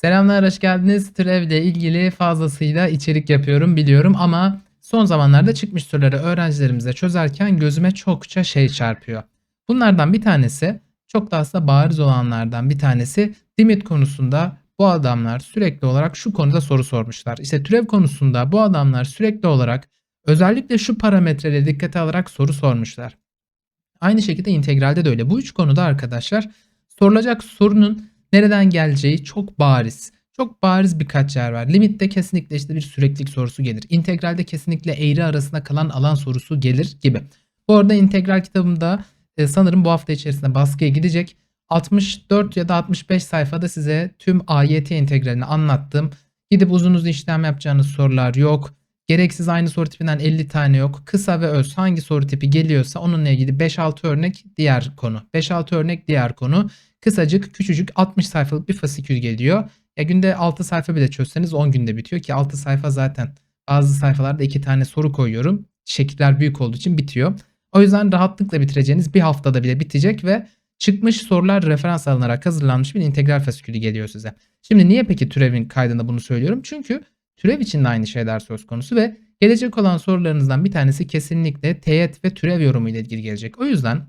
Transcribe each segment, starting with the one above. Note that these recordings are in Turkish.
Selamlar, hoş geldiniz. Türevle ilgili fazlasıyla içerik yapıyorum biliyorum ama son zamanlarda çıkmış soruları öğrencilerimize çözerken gözüme çokça şey çarpıyor. Bunlardan bir tanesi, çok da aslında bariz olanlardan bir tanesi limit konusunda bu adamlar sürekli olarak şu konuda soru sormuşlar. İşte türev konusunda bu adamlar sürekli olarak özellikle şu parametreleri dikkate alarak soru sormuşlar. Aynı şekilde integralde de öyle. Bu üç konuda arkadaşlar sorulacak sorunun nereden geleceği çok bariz. Çok bariz birkaç yer var. Limitte kesinlikle işte bir süreklilik sorusu gelir. İntegralde kesinlikle eğri arasında kalan alan sorusu gelir gibi. Bu arada integral kitabımda e, sanırım bu hafta içerisinde baskıya gidecek. 64 ya da 65 sayfada size tüm AYT integralini anlattım. Gidip uzun uzun işlem yapacağınız sorular yok. Gereksiz aynı soru tipinden 50 tane yok. Kısa ve öz hangi soru tipi geliyorsa onunla ilgili 5-6 örnek diğer konu. 5-6 örnek diğer konu. Kısacık küçücük 60 sayfalık bir fasikül geliyor. Ya günde 6 sayfa bile çözseniz 10 günde bitiyor ki 6 sayfa zaten bazı sayfalarda 2 tane soru koyuyorum. Şekiller büyük olduğu için bitiyor. O yüzden rahatlıkla bitireceğiniz bir haftada bile bitecek ve çıkmış sorular referans alınarak hazırlanmış bir integral fasikülü geliyor size. Şimdi niye peki türevin kaydında bunu söylüyorum? Çünkü türev için de aynı şeyler söz konusu ve gelecek olan sorularınızdan bir tanesi kesinlikle teğet ve türev yorumu ile ilgili gelecek. O yüzden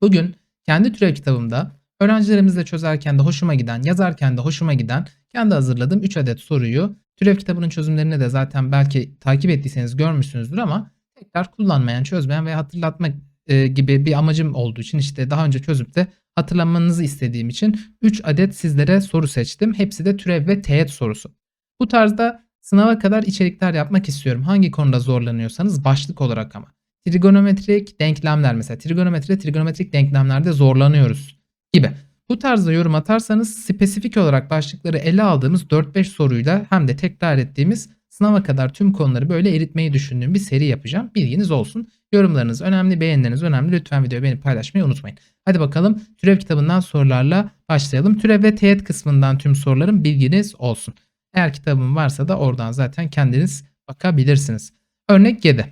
bugün kendi türev kitabımda öğrencilerimizle çözerken de hoşuma giden, yazarken de hoşuma giden kendi hazırladığım 3 adet soruyu türev kitabının çözümlerini de zaten belki takip ettiyseniz görmüşsünüzdür ama tekrar kullanmayan, çözmeyen ve hatırlatmak e, gibi bir amacım olduğu için işte daha önce çözüp de hatırlamanızı istediğim için 3 adet sizlere soru seçtim. Hepsi de türev ve teğet sorusu. Bu tarzda sınava kadar içerikler yapmak istiyorum. Hangi konuda zorlanıyorsanız başlık olarak ama. Trigonometrik denklemler mesela. Trigonometri, trigonometrik denklemlerde zorlanıyoruz gibi. Bu tarzda yorum atarsanız spesifik olarak başlıkları ele aldığımız 4-5 soruyla hem de tekrar ettiğimiz sınava kadar tüm konuları böyle eritmeyi düşündüğüm bir seri yapacağım. Bilginiz olsun. Yorumlarınız önemli, beğenileriniz önemli. Lütfen videoyu beğenip paylaşmayı unutmayın. Hadi bakalım türev kitabından sorularla başlayalım. Türev ve teğet kısmından tüm soruların bilginiz olsun. Eğer kitabım varsa da oradan zaten kendiniz bakabilirsiniz. Örnek 7.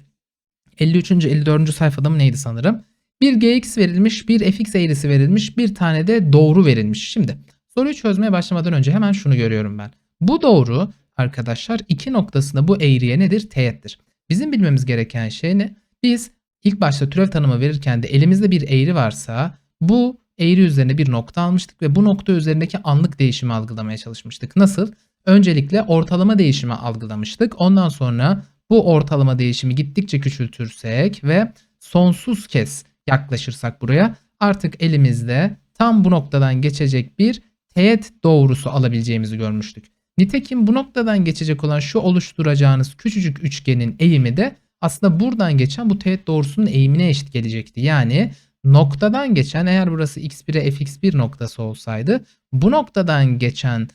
53. 54. sayfada mı neydi sanırım? Bir gx verilmiş, bir fx eğrisi verilmiş, bir tane de doğru verilmiş. Şimdi soruyu çözmeye başlamadan önce hemen şunu görüyorum ben. Bu doğru arkadaşlar iki noktasında bu eğriye nedir? Teğettir. Bizim bilmemiz gereken şey ne? Biz ilk başta türev tanımı verirken de elimizde bir eğri varsa bu eğri üzerine bir nokta almıştık ve bu nokta üzerindeki anlık değişimi algılamaya çalışmıştık. Nasıl? Öncelikle ortalama değişimi algılamıştık. Ondan sonra bu ortalama değişimi gittikçe küçültürsek ve sonsuz kez yaklaşırsak buraya artık elimizde tam bu noktadan geçecek bir teğet doğrusu alabileceğimizi görmüştük. Nitekim bu noktadan geçecek olan şu oluşturacağınız küçücük üçgenin eğimi de aslında buradan geçen bu teğet doğrusunun eğimine eşit gelecekti. Yani noktadan geçen eğer burası x1'e fx1 noktası olsaydı bu noktadan geçen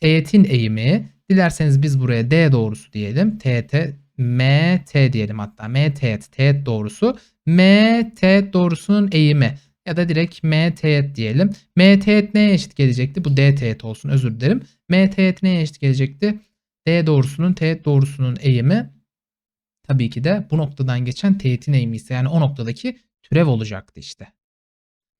teğetin eğimi dilerseniz biz buraya d doğrusu diyelim. teğet mt diyelim hatta m teğet teğet doğrusu m teğet doğrusunun eğimi ya da direkt m teğet diyelim. m teğet neye eşit gelecekti? Bu d teğet olsun özür dilerim. m teğet neye eşit gelecekti? d doğrusunun teğet doğrusunun eğimi tabii ki de bu noktadan geçen teğetin eğimi ise yani o noktadaki türev olacaktı işte.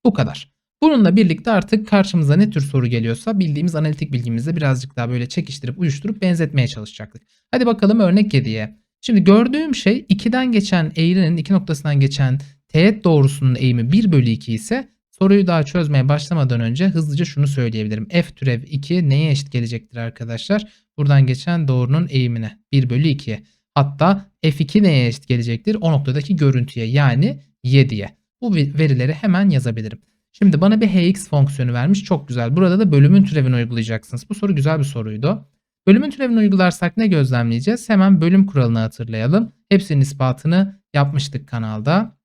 Bu kadar. Bununla birlikte artık karşımıza ne tür soru geliyorsa bildiğimiz analitik bilgimizle birazcık daha böyle çekiştirip uyuşturup benzetmeye çalışacaktık. Hadi bakalım örnek 7'ye. Şimdi gördüğüm şey 2'den geçen eğrinin 2 noktasından geçen teğet doğrusunun eğimi 1 bölü 2 ise soruyu daha çözmeye başlamadan önce hızlıca şunu söyleyebilirim. F türev 2 neye eşit gelecektir arkadaşlar? Buradan geçen doğrunun eğimine 1 bölü 2'ye. Hatta F2 neye eşit gelecektir? O noktadaki görüntüye yani 7'ye. Bu verileri hemen yazabilirim. Şimdi bana bir hx fonksiyonu vermiş. Çok güzel. Burada da bölümün türevini uygulayacaksınız. Bu soru güzel bir soruydu. Bölümün türevini uygularsak ne gözlemleyeceğiz? Hemen bölüm kuralını hatırlayalım. Hepsinin ispatını yapmıştık kanalda.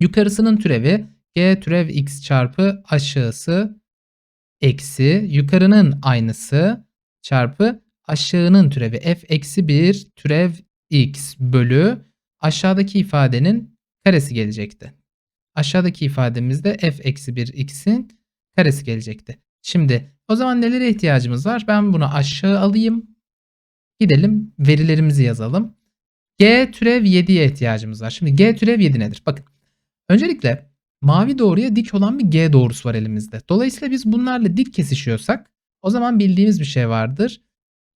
Yukarısının türevi g türev x çarpı aşağısı eksi yukarının aynısı çarpı aşağının türevi f eksi 1 türev x bölü aşağıdaki ifadenin karesi gelecekti. Aşağıdaki ifademizde f eksi 1 x'in karesi gelecekti. Şimdi o zaman nelere ihtiyacımız var? Ben bunu aşağı alayım. Gidelim verilerimizi yazalım. G türev 7'ye ihtiyacımız var. Şimdi G türev 7 nedir? Bakın. Öncelikle mavi doğruya dik olan bir G doğrusu var elimizde. Dolayısıyla biz bunlarla dik kesişiyorsak O zaman bildiğimiz bir şey vardır.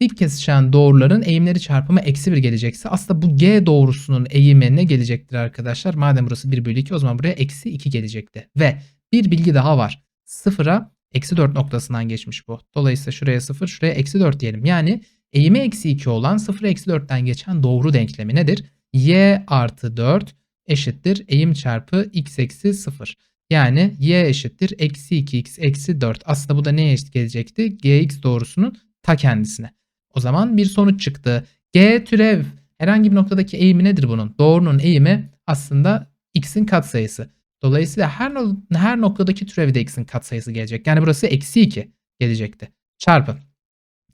Dik kesişen doğruların eğimleri çarpımı eksi 1 gelecekse aslında bu G doğrusunun eğimi ne gelecektir arkadaşlar? Madem burası 1 bölü 2 o zaman buraya eksi 2 gelecekti. Ve bir bilgi daha var. Sıfıra eksi 4 noktasından geçmiş bu. Dolayısıyla şuraya 0 şuraya eksi 4 diyelim. Yani eğimi eksi 2 olan 0 eksi 4'ten geçen doğru denklemi nedir? y artı 4 eşittir eğim çarpı x eksi 0. Yani y eşittir eksi 2x eksi 4. Aslında bu da neye eşit gelecekti? gx doğrusunun ta kendisine. O zaman bir sonuç çıktı. G türev herhangi bir noktadaki eğimi nedir bunun? Doğrunun eğimi aslında x'in katsayısı. Dolayısıyla her, her noktadaki türevde x'in katsayısı gelecek. Yani burası eksi 2 gelecekti. Çarpı.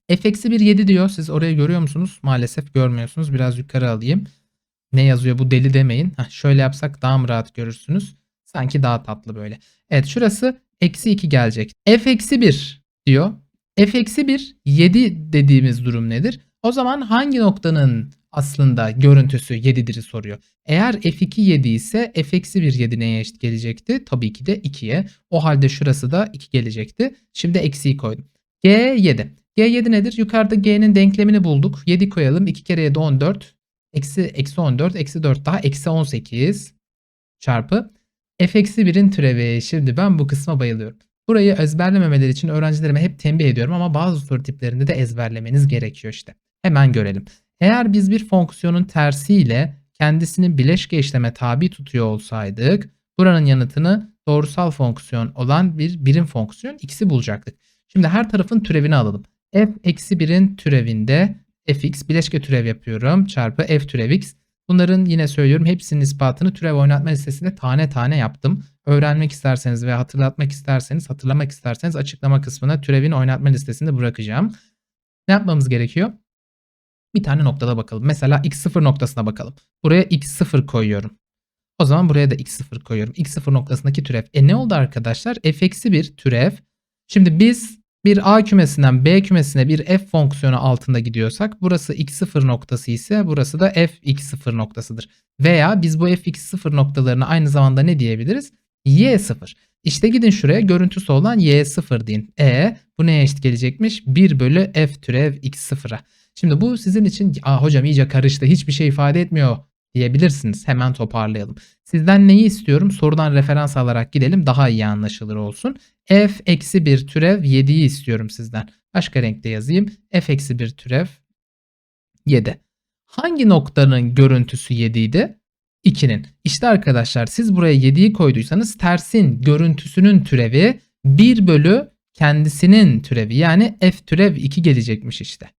f eksi 1 7 diyor. Siz orayı görüyor musunuz? Maalesef görmüyorsunuz. Biraz yukarı alayım. Ne yazıyor bu deli demeyin. Heh, şöyle yapsak daha mı rahat görürsünüz? Sanki daha tatlı böyle. Evet şurası eksi 2 gelecek. f eksi 1 diyor. f eksi 1 7 dediğimiz durum nedir? O zaman hangi noktanın aslında görüntüsü 7'dir'i soruyor. Eğer f2 7 ise f eksi 1 7 neye eşit gelecekti? Tabii ki de 2'ye. O halde şurası da 2 gelecekti. Şimdi eksiği koydum. g 7. g 7 nedir? Yukarıda g'nin denklemini bulduk. 7 koyalım. 2 kere 7 14. Eksi, eksi 14. Eksi 4 daha. Eksi 18 çarpı f eksi 1'in türevi. Şimdi ben bu kısma bayılıyorum. Burayı ezberlememeleri için öğrencilerime hep tembih ediyorum ama bazı soru tiplerinde de ezberlemeniz gerekiyor işte. Hemen görelim. Eğer biz bir fonksiyonun tersiyle kendisini bileşke işleme tabi tutuyor olsaydık buranın yanıtını doğrusal fonksiyon olan bir birim fonksiyon x'i bulacaktık. Şimdi her tarafın türevini alalım. f eksi 1'in türevinde fx bileşke türev yapıyorum çarpı f türev x. Bunların yine söylüyorum hepsinin ispatını türev oynatma listesinde tane tane yaptım. Öğrenmek isterseniz ve hatırlatmak isterseniz, hatırlamak isterseniz açıklama kısmına türevin oynatma listesinde bırakacağım. Ne yapmamız gerekiyor? Bir tane noktada bakalım. Mesela x0 noktasına bakalım. Buraya x0 koyuyorum. O zaman buraya da x0 koyuyorum. x0 noktasındaki türev. E ne oldu arkadaşlar? f-1 türev. Şimdi biz bir A kümesinden B kümesine bir f fonksiyonu altında gidiyorsak burası x0 noktası ise burası da f x0 noktasıdır. Veya biz bu f x0 noktalarını aynı zamanda ne diyebiliriz? y0. İşte gidin şuraya görüntüsü olan y0 deyin. E bu neye eşit gelecekmiş? 1 bölü f türev x0'a. Şimdi bu sizin için Aa, hocam iyice karıştı hiçbir şey ifade etmiyor diyebilirsiniz. Hemen toparlayalım. Sizden neyi istiyorum? Sorudan referans alarak gidelim daha iyi anlaşılır olsun. f eksi 1 türev 7'yi istiyorum sizden. Başka renkte yazayım. f eksi 1 türev 7. Hangi noktanın görüntüsü 7 idi? 2'nin. İşte arkadaşlar siz buraya 7'yi koyduysanız tersin görüntüsünün türevi 1 bölü kendisinin türevi yani f türev 2 gelecekmiş işte.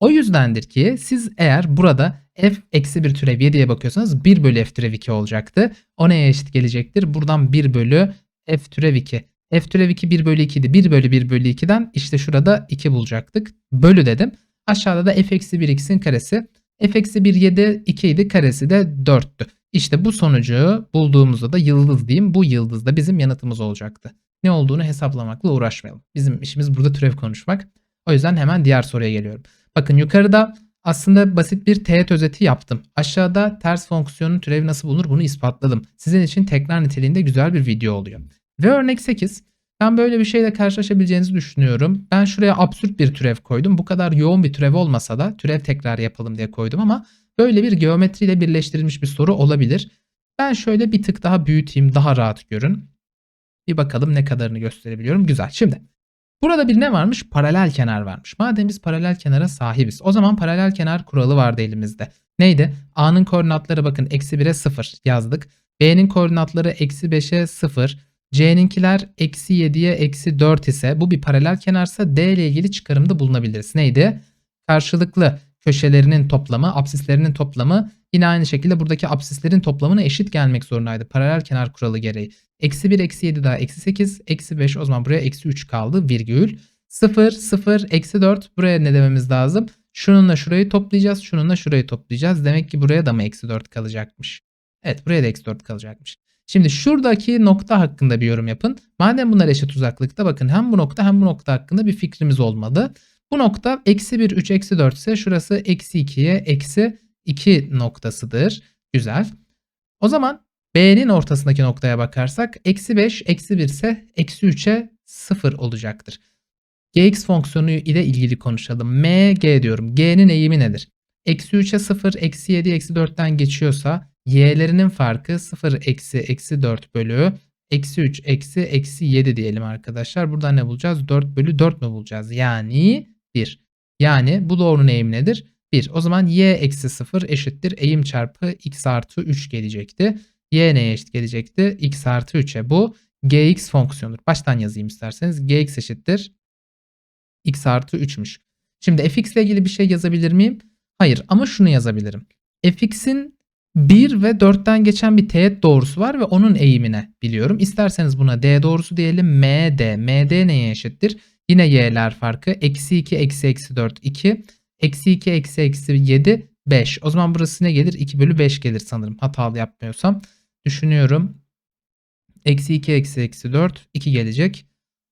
O yüzdendir ki siz eğer burada f eksi 1 türev 7'ye bakıyorsanız 1 bölü f türev 2 olacaktı. O neye eşit gelecektir? Buradan 1 bölü f türev 2. f türev 2 1 bölü 2 idi. 1 bölü 1 bölü 2'den işte şurada 2 bulacaktık. Bölü dedim. Aşağıda da f eksi 1 x'in karesi. f eksi 1 7 2 idi. Karesi de 4'tü. İşte bu sonucu bulduğumuzda da yıldız diyeyim. Bu yıldız da bizim yanıtımız olacaktı. Ne olduğunu hesaplamakla uğraşmayalım. Bizim işimiz burada türev konuşmak. O yüzden hemen diğer soruya geliyorum. Bakın yukarıda aslında basit bir teğet özeti yaptım. Aşağıda ters fonksiyonun türevi nasıl bulunur bunu ispatladım. Sizin için tekrar niteliğinde güzel bir video oluyor. Ve örnek 8. Ben böyle bir şeyle karşılaşabileceğinizi düşünüyorum. Ben şuraya absürt bir türev koydum. Bu kadar yoğun bir türev olmasa da türev tekrar yapalım diye koydum ama böyle bir geometriyle birleştirilmiş bir soru olabilir. Ben şöyle bir tık daha büyüteyim, daha rahat görün. Bir bakalım ne kadarını gösterebiliyorum. Güzel. Şimdi Burada bir ne varmış? Paralel kenar varmış. Madem biz paralel kenara sahibiz. O zaman paralel kenar kuralı vardı elimizde. Neydi? A'nın koordinatları bakın eksi 1'e 0 yazdık. B'nin koordinatları eksi 5'e 0. C'ninkiler eksi 7'ye eksi 4 ise bu bir paralel kenarsa D ile ilgili çıkarımda bulunabiliriz. Neydi? Karşılıklı köşelerinin toplamı, apsislerinin toplamı yine aynı şekilde buradaki apsislerin toplamına eşit gelmek zorundaydı. Paralel kenar kuralı gereği. Eksi 1, eksi 7 daha eksi 8, eksi 5 o zaman buraya eksi 3 kaldı virgül. 0, 0, eksi 4 buraya ne dememiz lazım? Şununla şurayı toplayacağız, şununla şurayı toplayacağız. Demek ki buraya da mı eksi 4 kalacakmış? Evet buraya da eksi 4 kalacakmış. Şimdi şuradaki nokta hakkında bir yorum yapın. Madem bunlar eşit uzaklıkta bakın hem bu nokta hem bu nokta hakkında bir fikrimiz olmalı. Bu nokta eksi 1, 3, eksi 4 ise şurası eksi 2'ye eksi 2 noktasıdır. Güzel. O zaman B'nin ortasındaki noktaya bakarsak eksi 5 eksi 1 ise eksi 3'e 0 olacaktır. gx fonksiyonu ile ilgili konuşalım. m, g diyorum. g'nin eğimi nedir? Eksi 3'e 0, eksi 7, eksi 4'ten geçiyorsa y'lerinin farkı 0, eksi, eksi 4 bölü eksi 3, eksi, eksi 7 diyelim arkadaşlar. Buradan ne bulacağız? 4 bölü 4 mü bulacağız? Yani 1. Yani bu doğrunun eğimi nedir? 1. O zaman y eksi 0 eşittir eğim çarpı x artı 3 gelecekti. y neye eşit gelecekti? x artı 3'e. Bu gx fonksiyonudur. Baştan yazayım isterseniz. gx eşittir x artı 3'müş. Şimdi fx ile ilgili bir şey yazabilir miyim? Hayır ama şunu yazabilirim. fx'in 1 ve 4'ten geçen bir teğet doğrusu var ve onun eğimine biliyorum. İsterseniz buna d doğrusu diyelim. md. md neye eşittir? Yine y'ler farkı. Eksi 2 eksi eksi 4 2. Eksi 2 eksi eksi 7 5. O zaman burası ne gelir? 2 bölü 5 gelir sanırım. Hatalı yapmıyorsam. Düşünüyorum. Eksi 2 eksi eksi 4 2 gelecek.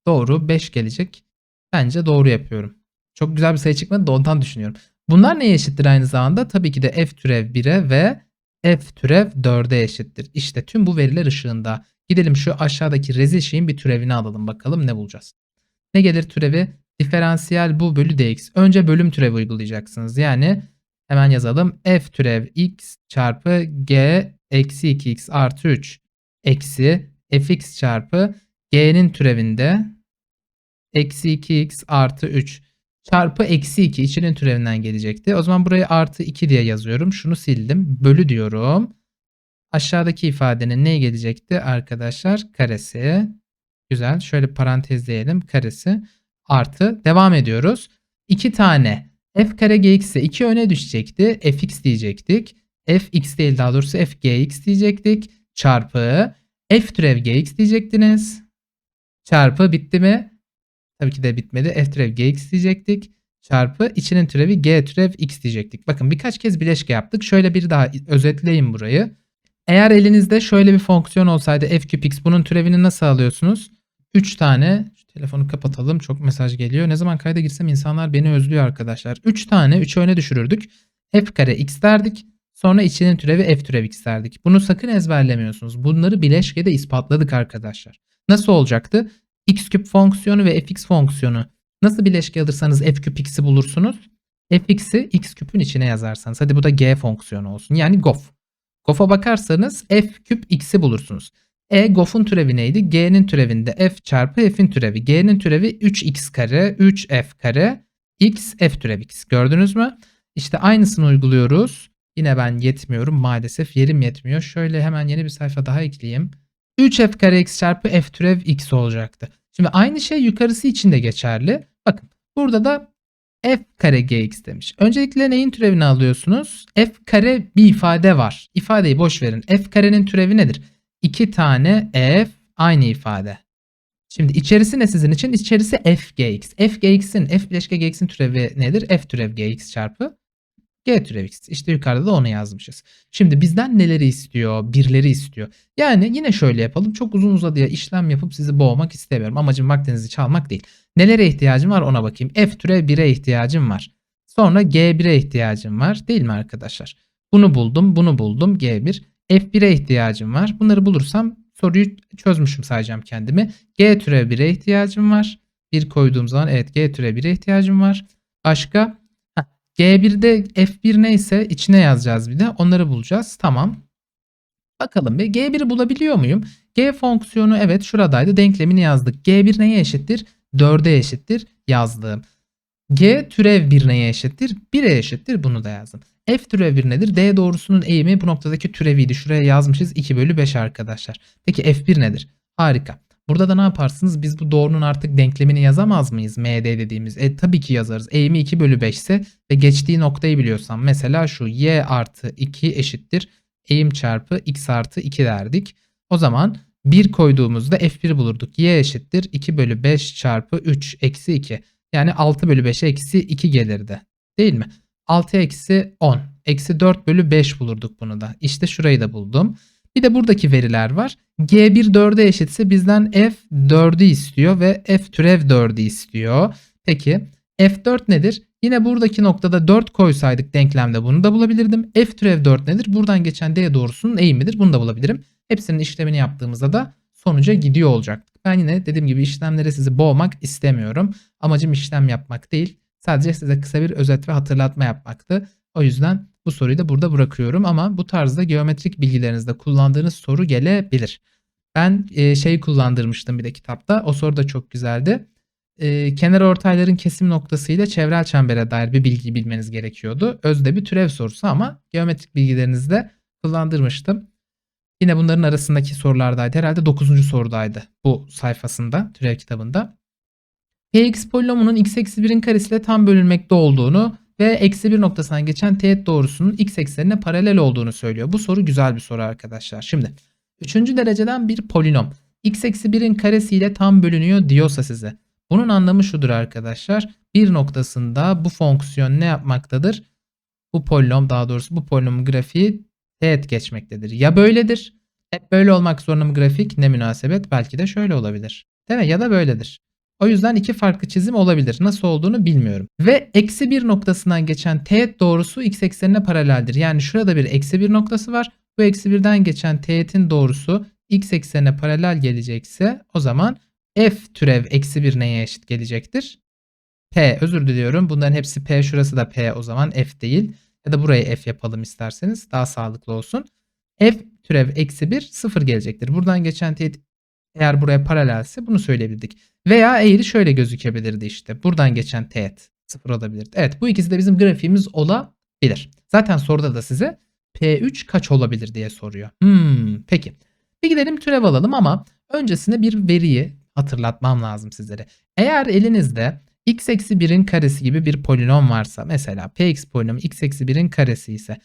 Doğru 5 gelecek. Bence doğru yapıyorum. Çok güzel bir sayı çıkmadı da ondan düşünüyorum. Bunlar neye eşittir aynı zamanda? Tabii ki de f türev 1'e ve f türev 4'e eşittir. İşte tüm bu veriler ışığında. Gidelim şu aşağıdaki rezil şeyin bir türevini alalım bakalım ne bulacağız. Ne gelir türevi? Diferansiyel bu bölü dx. Önce bölüm türevi uygulayacaksınız. Yani hemen yazalım. f türev x çarpı g eksi 2x artı 3 eksi fx çarpı g'nin türevinde eksi 2x artı 3 çarpı eksi 2 içinin türevinden gelecekti. O zaman burayı artı 2 diye yazıyorum. Şunu sildim. Bölü diyorum. Aşağıdaki ifadenin ne gelecekti arkadaşlar? Karesi. Güzel. Şöyle parantezleyelim. Karesi artı. Devam ediyoruz. 2 tane f kare gx ise 2 öne düşecekti. fx diyecektik. fx değil daha doğrusu f gx diyecektik. Çarpı f türev gx diyecektiniz. Çarpı bitti mi? Tabii ki de bitmedi. F türev gx diyecektik. Çarpı içinin türevi g türev x diyecektik. Bakın birkaç kez bileşke yaptık. Şöyle bir daha özetleyin burayı. Eğer elinizde şöyle bir fonksiyon olsaydı f küp x bunun türevini nasıl alıyorsunuz? 3 tane telefonu kapatalım çok mesaj geliyor. Ne zaman kayda girsem insanlar beni özlüyor arkadaşlar. 3 tane 3'ü öne düşürürdük. f kare x derdik. Sonra içinin türevi f türev x derdik. Bunu sakın ezberlemiyorsunuz. Bunları bileşkede ispatladık arkadaşlar. Nasıl olacaktı? x küp fonksiyonu ve fx fonksiyonu nasıl bileşke alırsanız f küp x'i bulursunuz. fx'i x küpün içine yazarsanız. Hadi bu da g fonksiyonu olsun. Yani gof. Gof'a bakarsanız f küp x'i bulursunuz. E gof'un türevi neydi? G'nin türevinde f çarpı f'in türevi. G'nin türevi 3x kare 3f kare x f türev x. Gördünüz mü? İşte aynısını uyguluyoruz. Yine ben yetmiyorum maalesef yerim yetmiyor. Şöyle hemen yeni bir sayfa daha ekleyeyim. 3f kare x çarpı f türev x olacaktı. Şimdi aynı şey yukarısı için de geçerli. Bakın burada da f kare gx demiş. Öncelikle neyin türevini alıyorsunuz? f kare bir ifade var. İfadeyi boş verin. f karenin türevi nedir? 2 tane f aynı ifade. Şimdi içerisi ne sizin için? İçerisi f gx. f gx'in f bileşke gx'in türevi nedir? f türev gx çarpı G türev x. İşte yukarıda da onu yazmışız. Şimdi bizden neleri istiyor? Birleri istiyor. Yani yine şöyle yapalım. Çok uzun uzadıya işlem yapıp sizi boğmak istemiyorum. Amacım vaktinizi çalmak değil. Nelere ihtiyacım var ona bakayım. F türev 1'e ihtiyacım var. Sonra G1'e ihtiyacım var. Değil mi arkadaşlar? Bunu buldum, bunu buldum. G1. F1'e ihtiyacım var. Bunları bulursam soruyu çözmüşüm sayacağım kendimi. G türev 1'e ihtiyacım var. Bir koyduğum zaman evet G türev 1'e ihtiyacım var. Başka G1'de F1 neyse içine yazacağız bir de. Onları bulacağız. Tamam. Bakalım bir G1'i bulabiliyor muyum? G fonksiyonu evet şuradaydı. Denklemini yazdık. G1 neye eşittir? 4'e eşittir yazdığım. G türev 1 neye eşittir? 1'e eşittir. Bunu da yazdım. F türev 1 nedir? D doğrusunun eğimi bu noktadaki türeviydi. Şuraya yazmışız 2 bölü 5 arkadaşlar. Peki F1 nedir? Harika. Burada da ne yaparsınız? Biz bu doğrunun artık denklemini yazamaz mıyız? MD dediğimiz. E tabii ki yazarız. Eğimi 2 bölü 5 ise ve geçtiği noktayı biliyorsam mesela şu y artı 2 eşittir. Eğim çarpı x artı 2 derdik. O zaman 1 koyduğumuzda f1 bulurduk. y eşittir 2 bölü 5 çarpı 3 eksi 2. Yani 6 bölü 5'e eksi 2 gelirdi. Değil mi? 6 eksi 10. Eksi 4 bölü 5 bulurduk bunu da. İşte şurayı da buldum. Bir de buradaki veriler var. G1 4'e eşitse bizden F 4'ü istiyor ve F türev 4'ü istiyor. Peki F4 nedir? Yine buradaki noktada 4 koysaydık denklemde bunu da bulabilirdim. F türev 4 nedir? Buradan geçen D doğrusunun eğimidir. Bunu da bulabilirim. Hepsinin işlemini yaptığımızda da sonuca gidiyor olacak. ben yine dediğim gibi işlemlere sizi boğmak istemiyorum. Amacım işlem yapmak değil. Sadece size kısa bir özet ve hatırlatma yapmaktı. O yüzden bu soruyu da burada bırakıyorum ama bu tarzda geometrik bilgilerinizde kullandığınız soru gelebilir. Ben e, şey kullandırmıştım bir de kitapta. O soru da çok güzeldi. E, kenar ortayların kesim noktası ile çevrel çembere dair bir bilgi bilmeniz gerekiyordu. Özde bir türev sorusu ama geometrik bilgilerinizde kullandırmıştım. Yine bunların arasındaki sorulardaydı. Herhalde 9. sorudaydı bu sayfasında, türev kitabında. Px polinomunun x eksi 1'in karesiyle tam bölünmekte olduğunu ve eksi 1 noktasından geçen teğet doğrusunun x eksenine paralel olduğunu söylüyor. Bu soru güzel bir soru arkadaşlar. Şimdi 3. dereceden bir polinom x eksi 1'in karesiyle tam bölünüyor diyorsa size. Bunun anlamı şudur arkadaşlar. Bir noktasında bu fonksiyon ne yapmaktadır? Bu polinom daha doğrusu bu polinomun grafiği teğet geçmektedir. Ya böyledir. Hep böyle olmak zorunda mı grafik? Ne münasebet? Belki de şöyle olabilir. Değil mi? Ya da böyledir. O yüzden iki farklı çizim olabilir. Nasıl olduğunu bilmiyorum. Ve eksi bir noktasından geçen teğet doğrusu x eksenine paraleldir. Yani şurada bir eksi bir noktası var. Bu eksi birden geçen teğetin doğrusu x eksenine paralel gelecekse o zaman f türev eksi bir neye eşit gelecektir? P özür diliyorum. Bunların hepsi P şurası da P o zaman F değil. Ya da burayı F yapalım isterseniz. Daha sağlıklı olsun. F türev eksi 1 sıfır gelecektir. Buradan geçen teğet eğer buraya paralelse bunu söyleyebildik. Veya eğri şöyle gözükebilirdi işte. Buradan geçen teğet sıfır olabilirdi. Evet bu ikisi de bizim grafiğimiz olabilir. Zaten soruda da size P3 kaç olabilir diye soruyor. Hmm, peki. Bir gidelim türev alalım ama öncesinde bir veriyi hatırlatmam lazım sizlere. Eğer elinizde x eksi 1'in karesi gibi bir polinom varsa mesela px polinomu x eksi 1'in karesi ise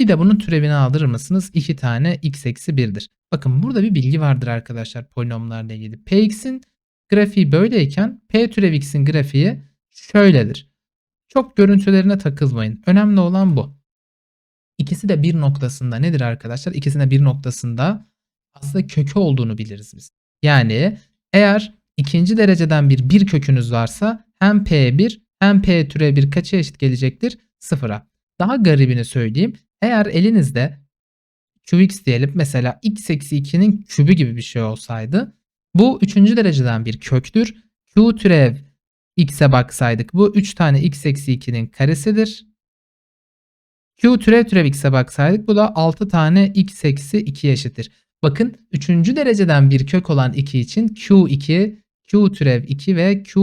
bir de bunun türevini aldırır mısınız? 2 tane x eksi 1'dir. Bakın burada bir bilgi vardır arkadaşlar polinomlarla ilgili. px'in grafiği böyleyken p türev x'in grafiği şöyledir. Çok görüntülerine takılmayın. Önemli olan bu. İkisi de bir noktasında nedir arkadaşlar? İkisinde bir noktasında aslında kökü olduğunu biliriz biz. Yani eğer ikinci dereceden bir bir kökünüz varsa hem P1 hem P türe 1 kaça eşit gelecektir? Sıfıra. Daha garibini söyleyeyim. Eğer elinizde Qx diyelim mesela x eksi 2'nin kübü gibi bir şey olsaydı bu üçüncü dereceden bir köktür. Q türev x'e baksaydık bu 3 tane x eksi 2'nin karesidir. Q türev türev x'e baksaydık bu da 6 tane x eksi 2'ye eşittir. Bakın 3. dereceden bir kök olan 2 için Q2, Q türev 2 ve Q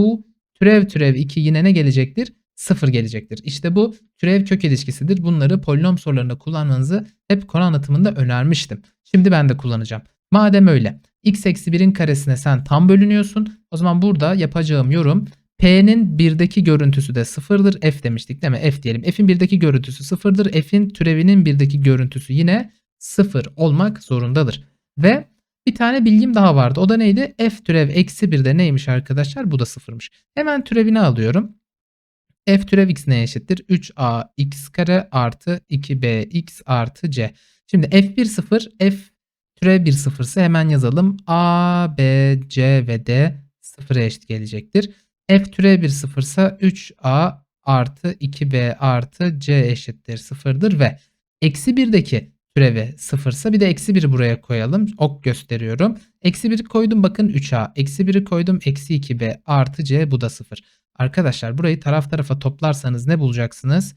türev türev 2 yine ne gelecektir? 0 gelecektir. İşte bu türev kök ilişkisidir. Bunları polinom sorularında kullanmanızı hep konu anlatımında önermiştim. Şimdi ben de kullanacağım. Madem öyle x eksi 1'in karesine sen tam bölünüyorsun. O zaman burada yapacağım yorum P'nin 1'deki görüntüsü de sıfırdır. F demiştik değil mi? F diyelim. F'in 1'deki görüntüsü sıfırdır. F'in türevinin 1'deki görüntüsü yine sıfır olmak zorundadır. Ve bir tane bilgim daha vardı. O da neydi? F türev eksi 1 de neymiş arkadaşlar? Bu da sıfırmış. Hemen türevini alıyorum. F türev x neye eşittir? 3a x kare artı 2b x artı c. Şimdi f1 0 f türev 1 0 ise hemen yazalım. a, b, c ve d sıfıra eşit gelecektir. f türev 1 0 ise 3a artı 2b artı c eşittir sıfırdır ve eksi 1'deki türevi sıfırsa bir de eksi 1'i buraya koyalım. Ok gösteriyorum. Eksi 1'i koydum bakın 3a. Eksi 1'i koydum eksi 2b artı c bu da 0. Arkadaşlar burayı taraf tarafa toplarsanız ne bulacaksınız?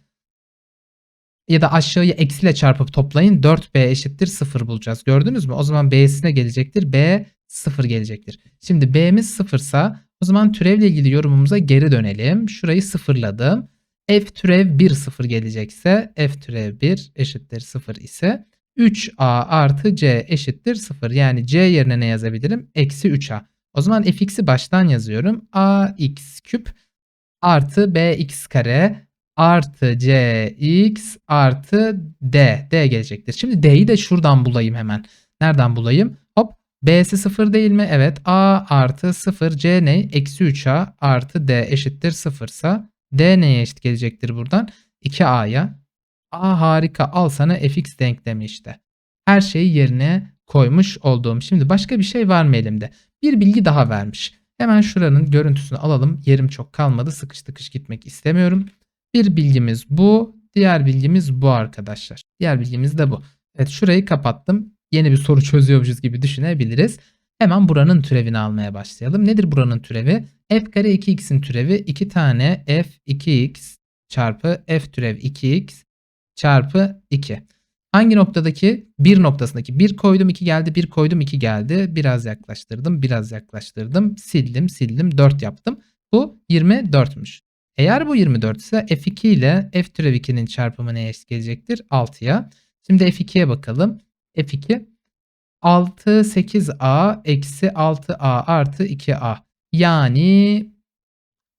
Ya da aşağıya eksiyle çarpıp toplayın. 4b eşittir 0 bulacağız. Gördünüz mü? O zaman b'sine gelecektir. b 0 gelecektir. Şimdi b'miz 0 sa o zaman türevle ilgili yorumumuza geri dönelim. Şurayı sıfırladım f türev 1 0 gelecekse f türev 1 eşittir 0 ise 3a artı c eşittir 0. Yani c yerine ne yazabilirim? Eksi 3a. O zaman fx'i baştan yazıyorum. ax küp artı bx kare artı cx artı d. d gelecektir. Şimdi d'yi de şuradan bulayım hemen. Nereden bulayım? Hop b'si 0 değil mi? Evet a artı 0 c ne? Eksi 3a artı d eşittir 0 ise D neye eşit gelecektir buradan? 2A'ya. A harika al sana fx denklemi işte. Her şeyi yerine koymuş olduğum. Şimdi başka bir şey var mı elimde? Bir bilgi daha vermiş. Hemen şuranın görüntüsünü alalım. Yerim çok kalmadı. Sıkış tıkış gitmek istemiyorum. Bir bilgimiz bu. Diğer bilgimiz bu arkadaşlar. Diğer bilgimiz de bu. Evet şurayı kapattım. Yeni bir soru çözüyormuşuz gibi düşünebiliriz. Hemen buranın türevini almaya başlayalım. Nedir buranın türevi? f kare 2x'in türevi 2 tane f 2x çarpı f türev 2x çarpı 2. Hangi noktadaki? 1 noktasındaki. 1 koydum 2 geldi, 1 koydum 2 geldi. Biraz yaklaştırdım, biraz yaklaştırdım. Sildim, sildim, 4 yaptım. Bu 24'müş. Eğer bu 24 ise f2 ile f türev 2'nin çarpımı neye eşit gelecektir? 6'ya. Şimdi f2'ye bakalım. f2 6 8a eksi 6a artı 2a. Yani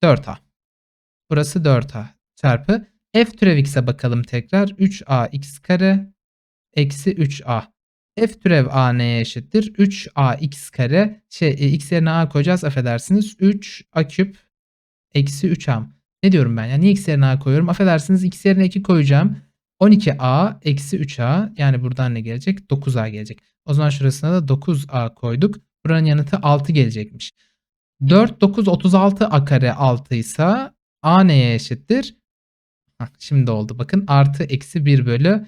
4a. Burası 4a çarpı f türev x'e bakalım tekrar. 3a x kare eksi 3a. f türev a neye eşittir? 3a x kare şey e, x yerine a koyacağız affedersiniz. 3a küp eksi 3a. Ne diyorum ben ya? Niye x yerine a koyuyorum? Affedersiniz x yerine 2 koyacağım. 12a eksi 3a yani buradan ne gelecek? 9a gelecek. O zaman şurasına da 9a koyduk. Buranın yanıtı 6 gelecekmiş. 4, 9, 36 a kare 6 ise a neye eşittir? Şimdi oldu bakın. Artı eksi 1 bölü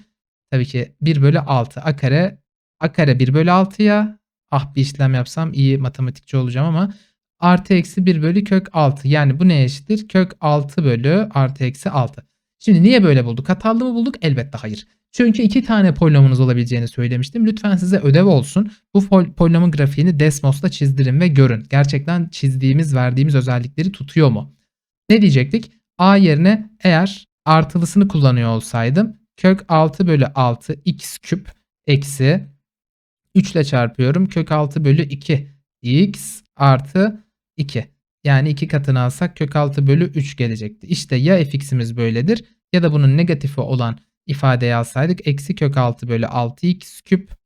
tabii ki 1 bölü 6 a kare a kare 1 bölü 6'ya ah bir işlem yapsam iyi matematikçi olacağım ama artı eksi 1 bölü kök 6 yani bu neye eşittir? Kök 6 bölü artı eksi 6. Şimdi niye böyle bulduk? Hatalı mı bulduk? Elbette hayır. Çünkü iki tane polinomunuz olabileceğini söylemiştim. Lütfen size ödev olsun. Bu pol- polinomun grafiğini Desmos'ta çizdirin ve görün. Gerçekten çizdiğimiz, verdiğimiz özellikleri tutuyor mu? Ne diyecektik? A yerine eğer artılısını kullanıyor olsaydım kök 6 bölü 6 x küp eksi 3 ile çarpıyorum. Kök 6 bölü 2 x artı 2. Yani 2 katını alsak kök 6 bölü 3 gelecekti. İşte ya fx'imiz böyledir ya da bunun negatifi olan ifadeyi alsaydık eksi kök 6 bölü 6x küp.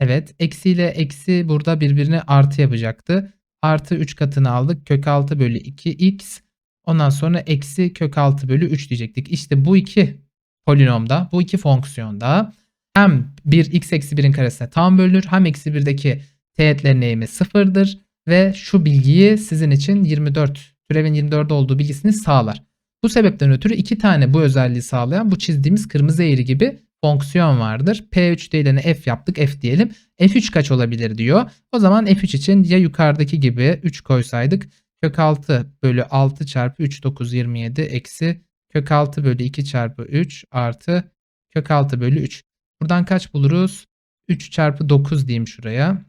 Evet eksi ile eksi burada birbirine artı yapacaktı. Artı 3 katını aldık. Kök 6 bölü 2x. Ondan sonra eksi kök 6 bölü 3 diyecektik. İşte bu iki polinomda, bu iki fonksiyonda hem bir x eksi 1'in karesine tam bölünür hem eksi 1'deki teğetlerin eğimi sıfırdır ve şu bilgiyi sizin için 24 türevin 24 olduğu bilgisini sağlar. Bu sebepten ötürü iki tane bu özelliği sağlayan bu çizdiğimiz kırmızı eğri gibi fonksiyon vardır. P3 değerini f yaptık f diyelim. f3 kaç olabilir diyor. O zaman f3 için ya yukarıdaki gibi 3 koysaydık kök 6 bölü 6 çarpı 3 9 27 eksi kök 6 bölü 2 çarpı 3 artı kök 6 bölü 3. Buradan kaç buluruz? 3 çarpı 9 diyeyim şuraya.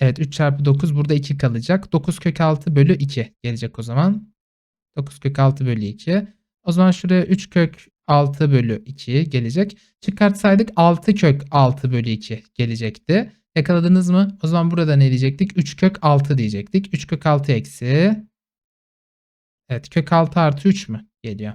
Evet 3 çarpı 9 burada 2 kalacak. 9 kök 6 bölü 2 gelecek o zaman. 9 kök 6 bölü 2. O zaman şuraya 3 kök 6 bölü 2 gelecek. Çıkartsaydık 6 kök 6 bölü 2 gelecekti. Yakaladınız mı? O zaman burada ne diyecektik? 3 kök 6 diyecektik. 3 kök 6 eksi. Evet kök 6 artı 3 mü geliyor?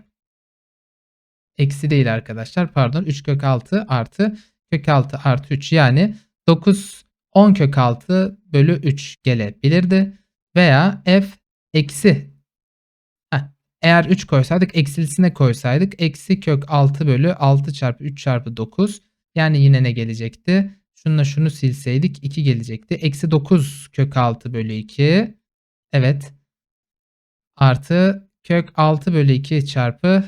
Eksi değil arkadaşlar. Pardon 3 kök 6 artı kök 6 artı 3 yani 9 10 kök 6 bölü 3 gelebilirdi. Veya f eksi Heh, eğer 3 koysaydık eksilisine koysaydık eksi kök 6 bölü 6 çarpı 3 çarpı 9 yani yine ne gelecekti? Şununla şunu silseydik 2 gelecekti. Eksi 9 kök 6 bölü 2 evet artı kök 6 bölü 2 çarpı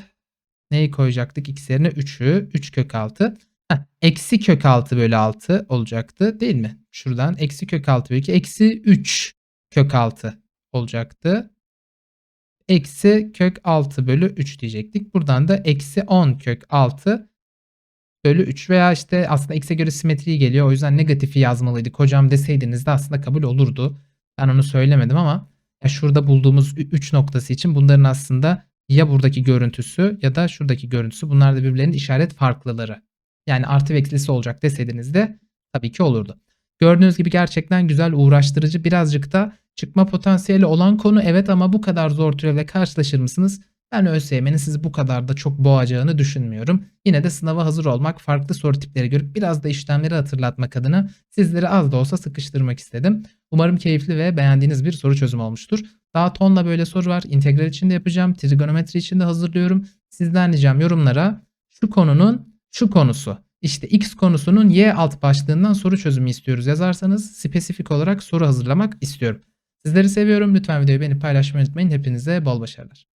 neyi koyacaktık? X yerine 3'ü 3 kök 6 Heh, eksi kök 6 bölü 6 olacaktı değil mi? Şuradan eksi kök 6 bölü 2 eksi 3 kök 6 olacaktı. Eksi kök 6 bölü 3 diyecektik. Buradan da eksi 10 kök 6 bölü 3 veya işte aslında x'e göre simetriği geliyor. O yüzden negatifi yazmalıydık. Hocam deseydiniz de aslında kabul olurdu. Ben onu söylemedim ama ya şurada bulduğumuz 3 noktası için bunların aslında ya buradaki görüntüsü ya da şuradaki görüntüsü bunlar da birbirlerinin işaret farklıları. Yani artı ve eksilisi olacak deseydiniz de tabii ki olurdu. Gördüğünüz gibi gerçekten güzel, uğraştırıcı, birazcık da çıkma potansiyeli olan konu evet ama bu kadar zor türevle karşılaşır mısınız? Ben ÖSYM'nin sizi bu kadar da çok boğacağını düşünmüyorum. Yine de sınava hazır olmak, farklı soru tipleri görüp biraz da işlemleri hatırlatmak adına sizleri az da olsa sıkıştırmak istedim. Umarım keyifli ve beğendiğiniz bir soru çözümü olmuştur. Daha tonla böyle soru var. İntegral için de yapacağım. Trigonometri için de hazırlıyorum. Sizden ricam yorumlara şu konunun şu konusu. İşte X konusunun Y alt başlığından soru çözümü istiyoruz yazarsanız spesifik olarak soru hazırlamak istiyorum. Sizleri seviyorum. Lütfen videoyu beğenip paylaşmayı unutmayın. Hepinize bol başarılar.